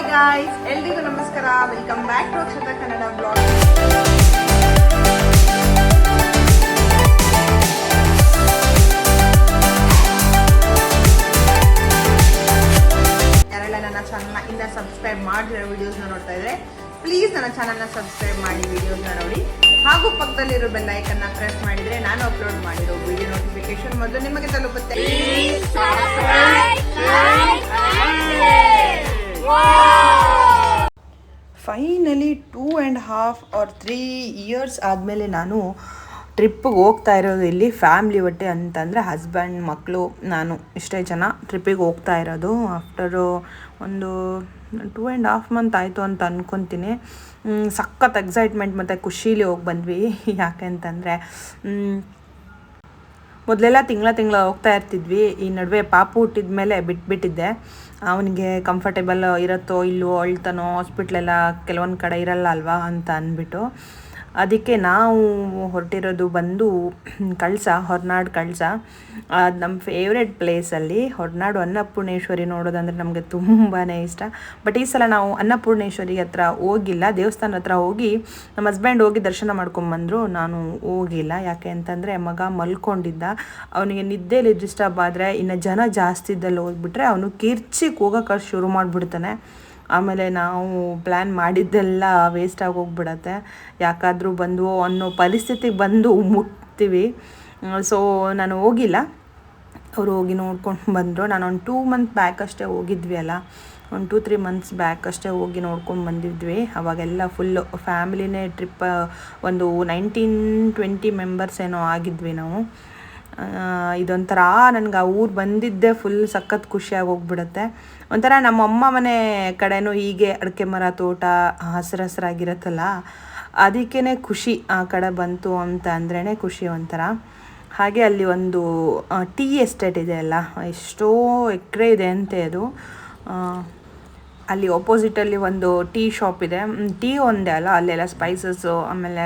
Hi guys ಎಲ್ರಿಗೂ ನಮಸ್ಕಾರ. Welcome back to Akshata Kannada blog ಯಾರೆಲ್ಲ ನನ್ನ ಚಾನಲ್ನ ಇನ್ನ ಸಬ್ಸ್ಕ್ರೈಬ್ ಮಾಡಿರೋ ವಿಡಿಯೋಸ್ನ ನೋಡ್ತಾ ಇದ್ರೆ ಪ್ಲೀಸ್ ನನ್ನ ಚಾನಲ್ನ ಸಬ್ಸ್ಕ್ರೈಬ್ ಮಾಡಿ ವಿಡಿಯೋಸ್ನ ನೋಡಿ. ಹಾಗೂ ಪಕ್ಕದಲ್ಲಿರೋ ಬೆಲ್ ಐಕನ್ನ ಪ್ರೆಸ್ ಮಾಡಿದ್ರೆ ನಾನು ಅಪ್ಲೋಡ್ ಮಾಡಿರೋ ವಿಡಿಯೋ ನೋಟಿಫಿಕೇಶನ್ ಮೊದಲು ನಿಮಗೆ ತಲುಪುತ್ತೆ. Finally two and half or three years ಆದಮೇಲೆ ನಾನು ಟ್ರಿಪ್ಪಿಗೆ ಹೋಗ್ತಾ ಇರೋದು ಇಲ್ಲಿ ಫ್ಯಾಮ್ಲಿ ಒಟ್ಟೆ ಅಂತಂದರೆ ಹಸ್ಬೆಂಡ್ ಮಕ್ಕಳು ನಾನು ಇಷ್ಟೇ ಜನ ಟ್ರಿಪ್ಪಿಗೆ ಹೋಗ್ತಾ ಇರೋದು. ಆಫ್ಟರು ಒಂದು ಟೂ ಆ್ಯಂಡ್ ಹಾಫ್ ಮಂತ್ ಆಯಿತು ಅಂತ ಅಂದ್ಕೊತೀನಿ ಸಖತ್ ಎಕ್ಸೈಟ್ಮೆಂಟ್ ಮತ್ತು ಖುಷೀಲಿ ಹೋಗಿ ಬಂದ್ವಿ. ಯಾಕೆ ಅಂತಂದರೆ ಮೊದಲೆಲ್ಲ ತಿಂಗಳ ತಿಂಗಳ ಹೋಗ್ತಾ ಇರ್ತಿದ್ವಿ. ಈ ನಡುವೆ ಪಾಪು ಹುಟ್ಟಿದ ಮೇಲೆ ಬಿಟ್ಬಿಟ್ಟಿದ್ದೆ ಅವನಿಗೆ ಕಂಫರ್ಟೇಬಲ್ ಇರುತ್ತೋ ಇಲ್ವೋ ಅಳ್ತಾನೋ ಹಾಸ್ಪಿಟ್ಲೆಲ್ಲ ಕೆಲವೊಂದು ಕಡೆ ಇರಲ್ಲ ಅಲ್ವಾ ಅಂತ ಅಂದ್ಬಿಟ್ಟು ಅದಕ್ಕೆ ನಾವು ಹೊರಟಿರೋದು ಬಂದು ಕಳಸ, ಹೊರನಾಡು ಕಳಸ. ಅದು ನಮ್ಮ ಫೇವ್ರೆಟ್ ಪ್ಲೇಸಲ್ಲಿ ಹೊರನಾಡು ಅನ್ನಪೂರ್ಣೇಶ್ವರಿ ನೋಡೋದಂದ್ರೆ ನಮಗೆ ತುಂಬಾ ಇಷ್ಟ. ಬಟ್ ಈ ಸಲ ನಾವು ಅನ್ನಪೂರ್ಣೇಶ್ವರಿ ಹತ್ರ ಹೋಗಿಲ್ಲ. ದೇವಸ್ಥಾನ ಹತ್ರ ಹೋಗಿ ನಮ್ಮ ಹಸ್ಬೆಂಡ್ ಹೋಗಿ ದರ್ಶನ ಮಾಡ್ಕೊಂಬಂದರು. ನಾನು ಹೋಗಿಲ್ಲ. ಯಾಕೆ ಅಂತಂದರೆ ಮಗ ಮಲ್ಕೊಂಡಿದ್ದ. ಅವನಿಗೆ ನಿದ್ದೆಯಲ್ಲಿ ಡಿಸ್ಟರ್ಬ್ ಆದರೆ ಇನ್ನು ಜನ ಜಾಸ್ತಿ ಇದ್ದಲ್ಲಿ ಹೋಗ್ಬಿಟ್ರೆ ಅವನು ಕಿರ್ಚಿಗೆ ಹೋಗೋಕೆ ಶುರು ಮಾಡಿಬಿಡ್ತಾನೆ. ಆಮೇಲೆ ನಾವು ಪ್ಲ್ಯಾನ್ ಮಾಡಿದ್ದೆಲ್ಲ ವೇಸ್ಟ್ ಆಗಿ ಹೋಗ್ಬಿಡತ್ತೆ. ಯಾಕಾದರೂ ಬಂದು ಅನ್ನೋ ಪರಿಸ್ಥಿತಿಗೆ ಬಂದು ಮುಟ್ತೀವಿ. ಸೊ ನಾನು ಹೋಗಿಲ್ಲ. ಅವರು ಹೋಗಿ ನೋಡ್ಕೊಂಡು ಬಂದರು. ನಾನು ಒಂದು ಟೂ ಮಂತ್ ಬ್ಯಾಕ್ ಅಷ್ಟೇ ಹೋಗಿದ್ವಿ ಅಲ್ಲ. ಒಂದು ಟೂ ತ್ರೀ ಮಂತ್ಸ್ ಬ್ಯಾಕ್ ಅಷ್ಟೇ ಹೋಗಿ ನೋಡ್ಕೊಂಡು ಬಂದಿದ್ವಿ. ಅವಾಗೆಲ್ಲ ಫುಲ್ಲು ಫ್ಯಾಮಿಲಿನೇ ಟ್ರಿಪ್ ಒಂದು ನೈನ್ಟೀನ್ ಟ್ವೆಂಟಿ ಮೆಂಬರ್ಸ್ ಏನೋ ಆಗಿದ್ವಿ ನಾವು. ಇದೊಂಥರ ನನಗೆ ಆ ಊರು ಬಂದಿದ್ದೇ ಫುಲ್ ಸಖತ್ ಖುಷಿಯಾಗಿ ಹೋಗ್ಬಿಡುತ್ತೆ ಒಂಥರ ನಮ್ಮ ಅಮ್ಮ ಮನೆ ಕಡೆನೂ ಹೀಗೆ ಅಡಿಕೆ ಮರ, ತೋಟ ಹಸಿರು ಹಸಿರಾಗಿರುತ್ತಲ್ಲ ಅದಕ್ಕೇ ಖುಷಿ ಆ ಕಡೆ ಬಂತು ಅಂತ ಅಂದ್ರೇ ಖುಷಿ ಒಂಥರ. ಹಾಗೆ ಅಲ್ಲಿ ಒಂದು ಟೀ ಎಸ್ಟೇಟ್ ಇದೆ ಅಲ್ಲ ಎಷ್ಟೋ ಎಕರೆ ಇದೆ ಅಂತೆ ಅದು. ಅಲ್ಲಿ ಆಪೋಸಿಟಲ್ಲಿ ಒಂದು ಟೀ ಶಾಪ್ ಇದೆ. ಟೀ ಒಂದೇ ಅಲ್ಲ, ಅಲ್ಲೆಲ್ಲ ಸ್ಪೈಸಸ್ಸು ಆಮೇಲೆ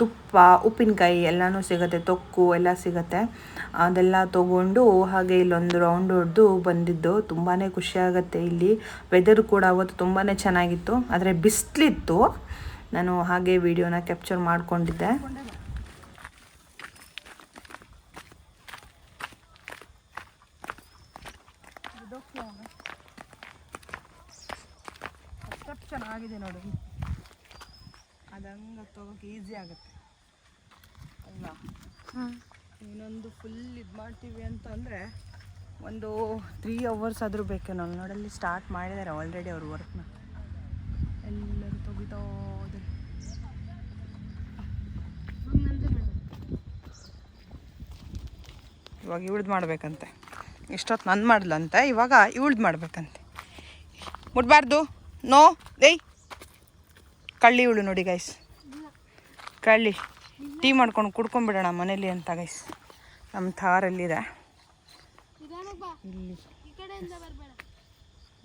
ತುಪ್ಪ, ಉಪ್ಪಿನಕಾಯಿ ಎಲ್ಲನೂ ಸಿಗುತ್ತೆ, ತೊಕ್ಕು ಎಲ್ಲ ಸಿಗುತ್ತೆ. ಅದೆಲ್ಲ ತೊಗೊಂಡು ಹಾಗೆ ಇಲ್ಲೊಂದು ರೌಂಡ್ ಹೊಡೆದು ಬಂದಿದ್ದು. ತುಂಬಾ ಖುಷಿಯಾಗುತ್ತೆ ಇಲ್ಲಿ. ವೆದರ್ ಕೂಡ ಅವತ್ತು ತುಂಬಾ ಚೆನ್ನಾಗಿತ್ತು. ಆದರೆ ಬಿಸಿಲಿತ್ತು. ನಾನು ಹಾಗೆ ವಿಡಿಯೋನ ಕ್ಯಾಪ್ಚರ್ ಮಾಡ್ಕೊಂಡಿದ್ದೆ ಅಷ್ಟು ಚೆನ್ನಾಗಿದೆ ನೋಡಿ. ಅದಂಗೆ ತಗೋಕೆ ಈಸಿ ಆಗುತ್ತೆ. ಅಲ್ವಾ? ಇನ್ನೊಂದು ಫುಲ್ ಇದು ಮಾಡ್ತೀವಿ ಅಂತಂದರೆ ಒಂದು ತ್ರೀ ಅವರ್ಸ್ ಆದರೂ ಬೇಕೇ ನಾನು ನೋಡಲ್ಲಿ ಸ್ಟಾರ್ಟ್ ಮಾಡಿದ್ದಾರೆ ಆಲ್ರೆಡಿ ಅವ್ರ ವರ್ಕ್ನ ಎಲ್ಲರೂ ತೆಗಿತಾ ಹೋದ್ರೆ. ಇವಾಗ ಇವಳ್ದು ಮಾಡ್ಬೇಕಂತೆ. ಇಷ್ಟೊತ್ತು ನನ್ನ ಮಾಡಲಂತೆ ಇವಾಗ ಇವಳ್ದು ಮಾಡ್ಬೇಕಂತೆ. ಮುಟ್ಬಾರ್ದು. ನೋ, ಏಯ್. ಕಳ್ಳಿ ಇವಳು ನೋಡಿ ಗೈಸ್ ಕಳ್ಳಿ. ಟೀ ಮಾಡ್ಕೊಂಡು ಕುಡ್ಕೊಂಡ್ಬಿಡೋಣ ಮನೇಲಿ ಅಂತ ಗೈಸ್ ನಮ್ಮ ಥಾರಲ್ಲಿದೆ.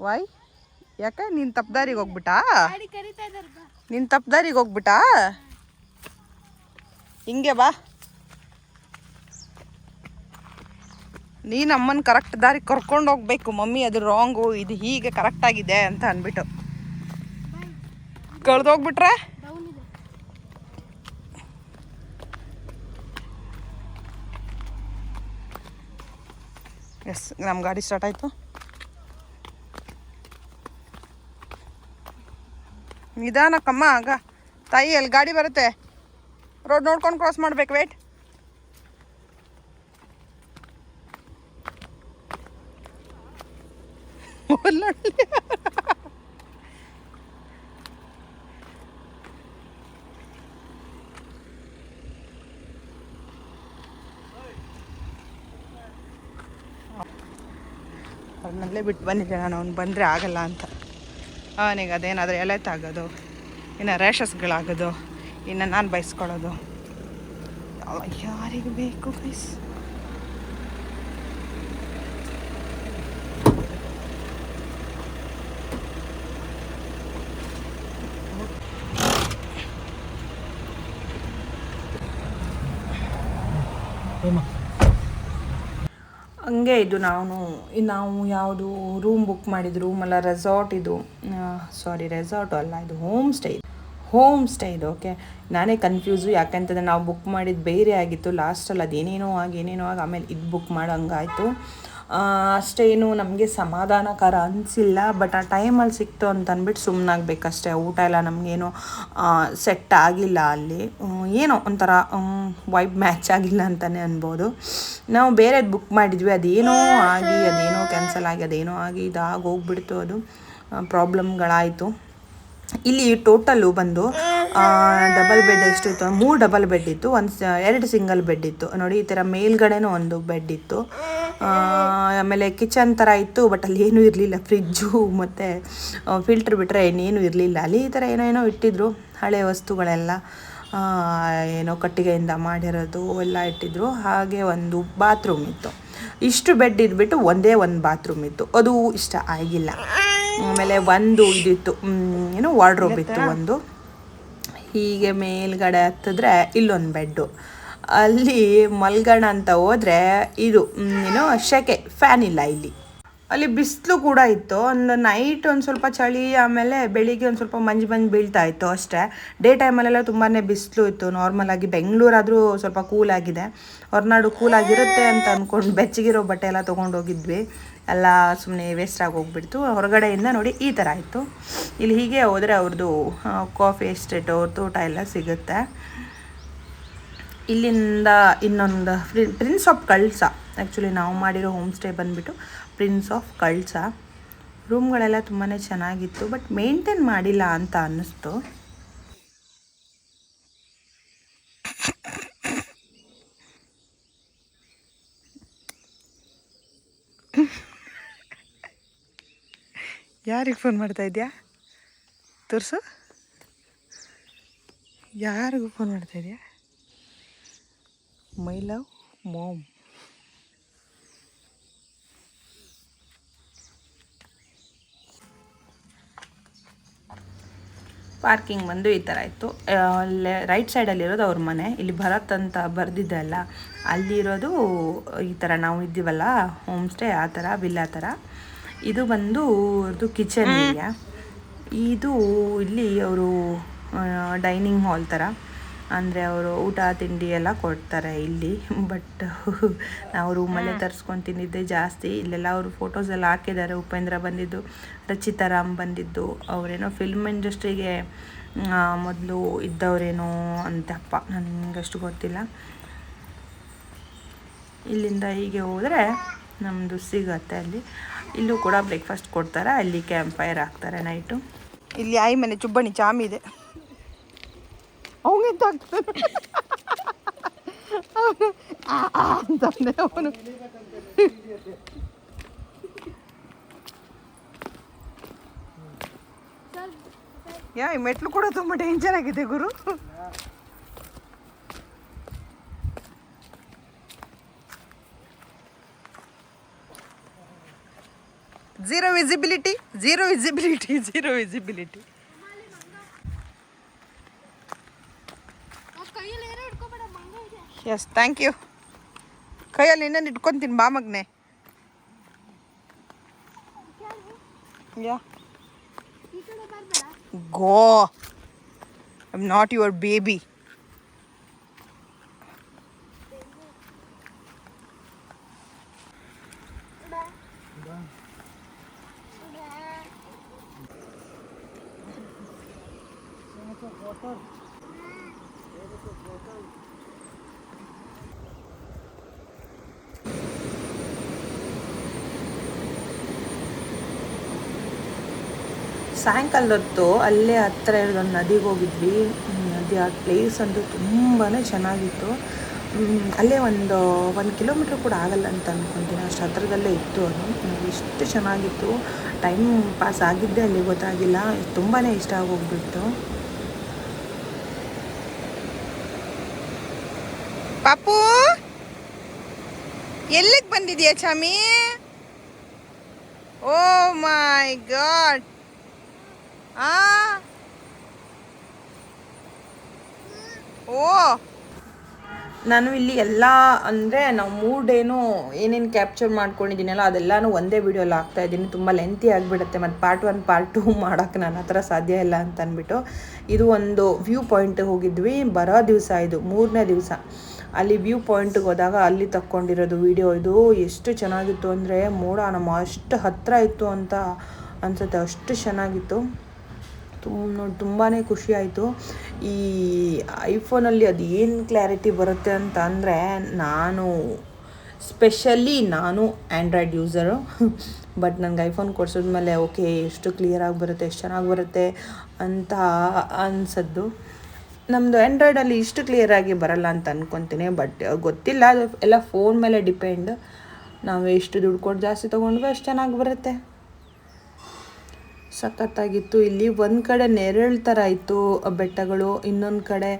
ವಾಯ್ ಯಾಕೆ? ನೀನು ತಪ್ಪದಾರಿಗೆ ಹೋಗ್ಬಿಟ್ಟಾ ನೀನು ತಪ್ಪದಾರಿಗೆ ಹೋಗ್ಬಿಟ್ಟಾ ಹಿಂಗೆ ಬಾ. ನೀನು ಅಮ್ಮನ ಕರೆಕ್ಟ್ ದಾರಿ ಕರ್ಕೊಂಡು ಹೋಗ್ಬೇಕು, ಮಮ್ಮಿ. ಅದು ರಾಂಗು ಇದು ಹೀಗೆ ಕರೆಕ್ಟಾಗಿದೆ ಅಂತ ಅಂದ್ಬಿಟ್ಟು. ಕಳ್ದೋಗ್ಬಿಟ್ರೆ ಎಸ್ ನಮ್ಮ ಗಾಡಿ ಸ್ಟಾರ್ಟ್ ಆಯಿತು. ನಿಧಾನಕ್ಕಮ್ಮ, ಆಗ. ತಾಯಿ ಅಲ್ಲಿ ಗಾಡಿ ಬರುತ್ತೆ? ರೋಡ್ ನೋಡ್ಕೊಂಡು ಕ್ರಾಸ್ ಮಾಡ್ಬೇಕು ವೇಟ್ ಒಳ್ಳೊಳ್ಳೆ ಅವ್ರನ್ನಲ್ಲೇ ಬಿಟ್ಟು ಬಂದಿದ್ದೆ ನಾನು, ಅವ್ನು ಬಂದರೆ ಆಗಲ್ಲ ಅಂತ. ಅವನಿಗೆ ಅದೇನಾದರೂ ಎಲೆ ತಾಗೋದು, ಇನ್ನು ರ್ಯಾಷಸ್ಗಳಾಗೋದು, ಇನ್ನು ನಾನು ಬಯಸ್ಕೊಳ್ಳೋದು ಯಾರಿಗೆ ಬೇಕು ಗೈಸ್ ಹಂಗೆ ಇದು ನಾನು ನಾವು ಯಾವುದು ರೂಮ್ ಬುಕ್ ಮಾಡಿದ್ದು ರೂಮ್ ಅಲ್ಲ ರೆಸಾರ್ಟ್ ಇದು. ಸಾರಿ ರೆಸಾರ್ಟ್ ಅಲ್ಲ, ಇದು ಹೋಮ್ ಸ್ಟೇ ಹೋಮ್ ಸ್ಟೇ ಇದು ಓಕೆ ನಾನೇ ಕನ್ಫ್ಯೂಸು ಯಾಕಂತಂದರೆ ನಾವು ಬುಕ್ ಮಾಡಿದ್ದು ಬೇರೆ ಆಗಿತ್ತು. ಲಾಸ್ಟಲ್ಲಿ ಅದೇನೇನೋ ಆಗಿ, ಏನೇನೋ ಆಗಿ, ಆಮೇಲೆ ಇದು ಬುಕ್ ಮಾಡೋಂಗಾಯಿತು ಅಷ್ಟೇನು ನಮಗೆ ಸಮಾಧಾನಕರ ಅನಿಸಿಲ್ಲ ಬಟ್ ಆ ಟೈಮಲ್ಲಿ ಸಿಕ್ತು ಅಂತ ಅಂದ್ಬಿಟ್ಟು ಸುಮ್ಮನಾಗಬೇಕಷ್ಟೇ ಊಟ ಎಲ್ಲ ನಮಗೇನೋ ಸೆಟ್ ಆಗಿಲ್ಲ ಅಲ್ಲಿ. ಏನೋ ಒಂಥರ ವೈಬ್ ಮ್ಯಾಚ್ ಆಗಿಲ್ಲ ಅಂತಲೇ ಅನ್ಬೋದು. ನಾವು ಬೇರೆದು ಬುಕ್ ಮಾಡಿದ್ವಿ, ಅದೇನೋ ಆಗಿ, ಅದೇನೋ ಕ್ಯಾನ್ಸಲ್ ಆಗಿ, ಅದೇನೋ ಆಗಿ ಇದಾಗಿ ಹೋಗ್ಬಿಡ್ತು ಅದು ಪ್ರಾಬ್ಲಮ್ಗಳಾಯಿತು ಇಲ್ಲಿ ಟೋಟಲ್ಲು ಬಂದು ಡಬಲ್ ಬೆಡ್ ಎಷ್ಟಿತ್ತು ಮೂರು ಡಬಲ್ ಬೆಡ್ ಇತ್ತು, ಒಂದು ಎರಡು ಸಿಂಗಲ್ ಬೆಡ್ ಇತ್ತು. ನೋಡಿ, ಈ ಥರ ಮೇಲ್ಗಡೆನೂ ಒಂದು ಬೆಡ್ ಇತ್ತು. ಆಮೇಲೆ ಕಿಚನ್ ಥರ ಇತ್ತು ಬಟ್ ಅಲ್ಲಿ ಏನೂ ಇರಲಿಲ್ಲ. ಫ್ರಿಜ್ಜು ಮತ್ತು ಫಿಲ್ಟ್ರ್ ಬಿಟ್ಟರೆ ಇನ್ನೇನು ಇರಲಿಲ್ಲ. ಅಲ್ಲಿ ಈ ಥರ ಏನೋ ಇಟ್ಟಿದ್ರು, ಹಳೆ ವಸ್ತುಗಳೆಲ್ಲ ಏನೋ ಕಟ್ಟಿಗೆಯಿಂದ ಮಾಡಿರೋದು ಎಲ್ಲ ಇಟ್ಟಿದ್ರು. ಹಾಗೆ ಒಂದು ಬಾತ್ರೂಮ್ ಇತ್ತು. ಇಷ್ಟು ಬೆಡ್ ಇದ್ಬಿಟ್ಟು ಒಂದೇ ಒಂದು ಬಾತ್ರೂಮ್ ಇತ್ತು. ಅದು ಇಷ್ಟ ಆಗಿಲ್ಲ. ಆಮೇಲೆ ಒಂದು ಇದಿತ್ತು ಏನು ವಾರ್ಡ್ರೋಬ್ ಇತ್ತು ಒಂದು. ಹೀಗೆ ಮೇಲ್ಗಡೆ ಹತ್ತಿದ್ರೆ ಇಲ್ಲೊಂದು ಬೆಡ್ಡು. ಅಲ್ಲಿ ಮಲ್ಗೋಣ ಅಂತ ಹೋದರೆ ಇದು ಏನು ಶೆಕೆ ಫ್ಯಾನ್ ಇಲ್ಲ ಇಲ್ಲಿ. ಅಲ್ಲಿ ಬಿಸಿಲು ಕೂಡ ಇತ್ತು. ಒಂದು ನೈಟ್ ಒಂದು ಸ್ವಲ್ಪ ಚಳಿ, ಆಮೇಲೆ ಬೆಳಿಗ್ಗೆ ಒಂದು ಸ್ವಲ್ಪ ಮಂಜು ಮಂಜು ಬೀಳ್ತಾ ಇತ್ತು ಅಷ್ಟೇ. ಡೇ ಟೈಮಲ್ಲೆಲ್ಲ ತುಂಬಾ ಬಿಸಿಲು ಇತ್ತು. ನಾರ್ಮಲಾಗಿ ಬೆಂಗಳೂರಾದರೂ ಸ್ವಲ್ಪ ಕೂಲ್ ಆಗಿದೆ. ಹೊರನಾಡು ಕೂಲ್ ಆಗಿರುತ್ತೆ ಅಂತ ಅಂದ್ಕೊಂಡು ಬೆಚ್ಚಗಿರೋ ಬಟ್ಟೆ ಎಲ್ಲ ತೊಗೊಂಡೋಗಿದ್ವಿ ಎಲ್ಲ ಸುಮ್ಮನೆ ವೇಸ್ಟ್ ಆಗಿ ಹೋಗ್ಬಿಡ್ತು. ಹೊರಗಡೆಯಿಂದ ನೋಡಿ ಈ ಥರ ಆಯಿತು. ಇಲ್ಲಿ ಹೀಗೆ ಹೋದರೆ ಅವ್ರದ್ದು ಕಾಫಿ ಎಸ್ಟೇಟ್ ಅವ್ರ ತೋಟ ಎಲ್ಲ ಸಿಗುತ್ತೆ. ಇಲ್ಲಿಂದ ಇನ್ನೊಂದು ಪ್ರಿನ್ಸ್ ಆಫ್ ಕಳ್ಸ ಆ್ಯಕ್ಚುಲಿ ನಾವು ಮಾಡಿರೋ ಹೋಮ್ ಸ್ಟೇ ಬಂದುಬಿಟ್ಟು ಪ್ರಿನ್ಸ್ ಆಫ್ ಕಳ್ಸ ರೂಮ್ಗಳೆಲ್ಲ ತುಂಬಾ ಚೆನ್ನಾಗಿತ್ತು ಬಟ್ ಮೇಂಟೈನ್ ಮಾಡಿಲ್ಲ ಅಂತ ಅನ್ನಿಸ್ತು. ಯಾರಿಗೆ ಫೋನ್ ಮಾಡ್ತಾ ಇದೆಯಾ? ತೋರಿಸು. ಯಾರಿಗೂ ಫೋನ್ ಮಾಡ್ತಾ ಇದೆಯಾ? ಮೈ ಲವ್ ಮೋಮ್ ಪಾರ್ಕಿಂಗ್ ಬಂದು ಈ ಥರ ಇತ್ತು. ರೈಟ್ ಸೈಡಲ್ಲಿರೋದು ಅವ್ರ ಮನೆ. ಇಲ್ಲಿ ಭರತ್ ಅಂತ ಬರೆದಿದ್ದೆ ಅಲ್ಲ. ಅಲ್ಲಿರೋದು ಈ ಥರ ನಾವು ಇದ್ದೀವಲ್ಲ ಹೋಮ್ ಸ್ಟೇ ಆ ಥರ ವಿಲ್ಲಾ ಥರ. ಇದು ಬಂದು ಅವ್ರದ್ದು ಕಿಚನ್ ಏರಿಯಾ ಇದು ಇಲ್ಲಿ ಅವರು ಡೈನಿಂಗ್ ಹಾಲ್ ಥರ. ಅಂದರೆ ಅವರು ಊಟ ತಿಂಡಿ ಎಲ್ಲ ಕೊಡ್ತಾರೆ ಇಲ್ಲಿ. ಬಟ್ ನಾವು ರೂಮಲ್ಲೇ ತರಿಸ್ಕೊಂಡು ತಿಂದಿದ್ದೆ ಜಾಸ್ತಿ. ಇಲ್ಲೆಲ್ಲ ಅವರು ಫೋಟೋಸ್ ಎಲ್ಲ ಹಾಕಿದ್ದಾರೆ. ಉಪೇಂದ್ರ ಬಂದಿದ್ದು ರಚಿತಾ ರಾಮ್ ಬಂದಿದ್ದು. ಅವರೇನೋ ಫಿಲ್ಮ್ ಇಂಡಸ್ಟ್ರಿಗೆ ಮೊದಲು ಇದ್ದವರೇನೋ ಅಂತಪ್ಪ ನನಗಷ್ಟು ಗೊತ್ತಿಲ್ಲ. ಇಲ್ಲಿಂದ ಹೀಗೆ ಹೋದರೆ ನಮ್ಮದು ಸಿಗತ್ತೆ ಅಲ್ಲಿ. ಇಲ್ಲೂ ಕೂಡ ಬ್ರೇಕ್ಫಾಸ್ಟ್ ಕೊಡ್ತಾರೆ. ಅಲ್ಲಿ ಕ್ಯಾಂಪ್ ಫೈರ್ ಹಾಕ್ತಾರೆ ನೈಟು ಇಲ್ಲಿ ಆಯಿ ಮನೆ ಚುಬ್ಬಣಿ ಚಾಮಿ ಇದೆ. ಅವನಿಂತ ಅಂತಂದೆ ಅವನು. ಯಾ, ಈ ಮೆಟ್ಲು ಕೂಡ ತುಂಬ ಡೇಂಜರ್ ಆಗಿದೆ ಗುರು. Zero visibility zero visibility zero visibility S thank you ಕೈಯಲ್ಲಿ ಇನ್ನೊಂದು ಇಟ್ಕೊತೀನಿ ಬಾ ಮಗ್ನೆ ya go I am not your baby ಸಾಯಂಕಾಲದ ಹೊತ್ತು ಅಲ್ಲೇ ಹತ್ತಿರ ಇರೋದೊಂದು ನದಿಗೆ ಹೋಗಿದ್ವಿ. ನದಿ ಆ ಪ್ಲೇಸ್ ಅಂತೂ ತುಂಬಾ ಚೆನ್ನಾಗಿತ್ತು. ಅಲ್ಲೇ ಒಂದು ಒಂದು ಕಿಲೋಮೀಟ್ರ್ ಕೂಡ ಆಗಲ್ಲ ಅಂತ ಅಂದ್ಕೊತೀನಿ ಅಷ್ಟು ಹತ್ರದಲ್ಲೇ ಇತ್ತು ಅದು. ಎಷ್ಟು ಚೆನ್ನಾಗಿತ್ತು. ಟೈಮ್ ಪಾಸ್ ಆಗಿದ್ದೆ ಅಲ್ಲಿ ಗೊತ್ತಾಗಿಲ್ಲ. ತುಂಬಾ ಇಷ್ಟ ಆಗೋಗ್ಬಿಟ್ಟು ಪಾಪು, ಎಲ್ಲಿಗೆ ಬಂದಿದೆಯಾ ಚಾಮಿ? ಓ ಮೈ ಗಾಡ್ ಓ. ನಾನು ಇಲ್ಲಿ ಎಲ್ಲ, ಅಂದರೆ ನಾವು ಮೂರು ಡೇನು ಏನೇನು ಕ್ಯಾಪ್ಚರ್ ಮಾಡ್ಕೊಂಡಿದ್ದೀನಲ್ಲ, ಅದೆಲ್ಲನೂ ಒಂದೇ ವಿಡಿಯೋಲಿ ಹಾಕ್ತಾ ಇದ್ದೀನಿ. ತುಂಬ ಲೆಂತಿ ಆಗಿಬಿಡುತ್ತೆ, ಮತ್ತು ಪಾರ್ಟ್ ಒನ್ ಪಾರ್ಟ್ ಟೂ ಮಾಡೋಕ್ಕೆ ನನ್ನ ಹತ್ರ ಸಾಧ್ಯ ಇಲ್ಲ ಅಂತ ಅಂದ್ಬಿಟ್ಟು ಇದು ಒಂದು ವ್ಯೂ ಪಾಯಿಂಟ್ ಹೋಗಿದ್ವಿ, ಬರೋ ದಿವಸ ಇದು, ಮೂರನೇ ದಿವಸ. ಅಲ್ಲಿ ವ್ಯೂ ಪಾಯಿಂಟ್ಗೆ ಹೋದಾಗ ಅಲ್ಲಿ ತಕ್ಕೊಂಡಿರೋದು ವಿಡಿಯೋ ಇದು. ಎಷ್ಟು ಚೆನ್ನಾಗಿತ್ತು ಅಂದರೆ, ಮೋಡ ನಮ್ಮ ಅಷ್ಟು ಹತ್ತಿರ ಇತ್ತು ಅಂತ ಅನಿಸುತ್ತೆ, ಅಷ್ಟು ಚೆನ್ನಾಗಿತ್ತು. ತುಂಬ ತುಂಬಾ ಖುಷಿ ಆಯಿತು. ಈ ಐಫೋನಲ್ಲಿ ಅದು ಏನು ಕ್ಲಾರಿಟಿ ಬರುತ್ತೆ ಅಂತ ಅಂದರೆ ನಾನು ಸ್ಪೆಷಲಿ ನಾನು ಆ್ಯಂಡ್ರಾಯ್ಡ್ ಯೂಸರು ಬಟ್ ನನಗೆ ಐಫೋನ್ ಕೊಡ್ಸಿದ್ಮೇಲೆ, ಓಕೆ, ಎಷ್ಟು ಕ್ಲಿಯರಾಗಿ ಬರುತ್ತೆ, ಎಷ್ಟು ಚೆನ್ನಾಗಿ ಬರುತ್ತೆ ಅಂತ ಅನ್ಸದ್ದು. ನಮ್ಮದು ಆ್ಯಂಡ್ರಾಯ್ಡಲ್ಲಿ ಇಷ್ಟು ಕ್ಲಿಯರಾಗಿ ಬರಲ್ಲ ಅಂತ ಅಂದ್ಕೊತೀನಿ ಬಟ್ ಗೊತ್ತಿಲ್ಲ, ಅದು ಎಲ್ಲ ಫೋನ್ ಮೇಲೆ ಡಿಪೆಂಡ್ ನಾವು ಎಷ್ಟು ದುಡ್ಡು ಕೊಟ್ಟು ಜಾಸ್ತಿ ತೊಗೊಂಡ್ವಿ ಅಷ್ಟು ಚೆನ್ನಾಗಿ ಬರುತ್ತೆ. ಸಖತ್ತಾಗಿತ್ತು ಇಲ್ಲಿ ಒಂದು ಕಡೆ ನೆರಳು ಥರ ಇತ್ತು ಬೆಟ್ಟಗಳು, ಇನ್ನೊಂದು ಕಡೆ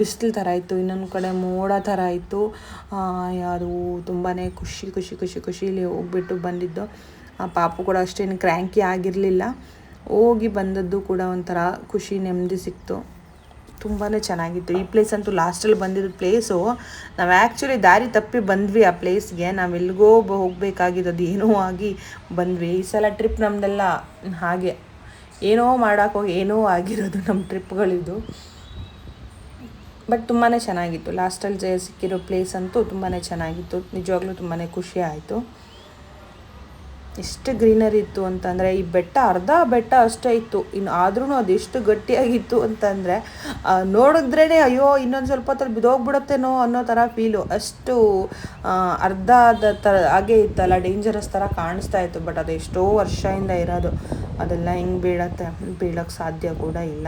ಬಿಸಿಲು ಥರ ಇತ್ತು, ಇನ್ನೊಂದು ಕಡೆ ಮೋಡ ಥರ ಇತ್ತು. ಯಾರು ತುಂಬಾ ಖುಷಿ ಖುಷಿ ಖುಷಿ ಖುಷಿಲಿ ಹೋಗ್ಬಿಟ್ಟು ಬಂದಿದ್ದು. ಪಾಪು ಕೂಡ ಅಷ್ಟೇನು ಕ್ರ್ಯಾಂಕಿ ಆಗಿರಲಿಲ್ಲ. ಹೋಗಿ ಬಂದದ್ದು ಕೂಡ ಒಂಥರ ಖುಷಿ, ನೆಮ್ಮದಿ ಸಿಕ್ತು. ತುಂಬಾ ಚೆನ್ನಾಗಿತ್ತು. ಈ ಪ್ಲೇಸ್ ಅಂತೂ ಲಾಸ್ಟಲ್ಲಿ ಬಂದಿದ್ದ ಪ್ಲೇಸು ನಾವು ಆ್ಯಕ್ಚುಲಿ ದಾರಿ ತಪ್ಪಿ ಬಂದ್ವಿ ಆ ಪ್ಲೇಸ್ಗೆ ನಾವು ಎಲ್ಲಿಗೋ ಹೋಗಬೇಕಾಗಿದ್ದು ಏನೋ ಆಗಿ ಬಂದ್ವಿ. ಈ ಸಲ ಟ್ರಿಪ್ ನಮ್ಮದೆಲ್ಲ ಹಾಗೆ. ಏನೋ ಮಾಡೋಕ್ಕೋಗಿ ಏನೋ ಆಗಿರೋದು ನಮ್ಮ ಟ್ರಿಪ್ಗಳಿದು ಬಟ್ ತುಂಬಾ ಚೆನ್ನಾಗಿತ್ತು. ಲಾಸ್ಟಲ್ಲಿ ಸಿಕ್ಕಿರೋ ಪ್ಲೇಸ್ ಅಂತೂ ತುಂಬಾ ಚೆನ್ನಾಗಿತ್ತು. ನಿಜವಾಗ್ಲೂ ತುಂಬಾ ಖುಷಿ ಆಯಿತು. ಎಷ್ಟು ಗ್ರೀನರಿ ಇತ್ತು ಅಂತಂದರೆ, ಈ ಬೆಟ್ಟ ಅರ್ಧ ಬೆಟ್ಟ ಅಷ್ಟೇ ಇತ್ತು. ಇನ್ನು ಆದ್ರೂ ಅದು ಎಷ್ಟು ಗಟ್ಟಿಯಾಗಿತ್ತು ಅಂತಂದರೆ ನೋಡಿದ್ರೇ ಅಯ್ಯೋ, ಇನ್ನೊಂದು ಸ್ವಲ್ಪ ಹೊತ್ತಲ್ಲಿ ಬಿದೋಗ್ಬಿಡುತ್ತೇನೋ ಅನ್ನೋ ಥರ ಫೀಲು ಅಷ್ಟು ಅರ್ಧದ ಥರ ಹಾಗೆ ಇತ್ತಲ್ಲ ಡೇಂಜರಸ್ ಥರ ಕಾಣಿಸ್ತಾ ಇತ್ತು. ಬಟ್ ಅದು ಎಷ್ಟೋ ವರ್ಷದಿಂದ ಇರೋದು. ಅದೆಲ್ಲ ಹಿಂಗೆ ಬೀಳತ್ತೆ? ಬೀಳೋಕ್ಕೆ ಸಾಧ್ಯ ಕೂಡ ಇಲ್ಲ.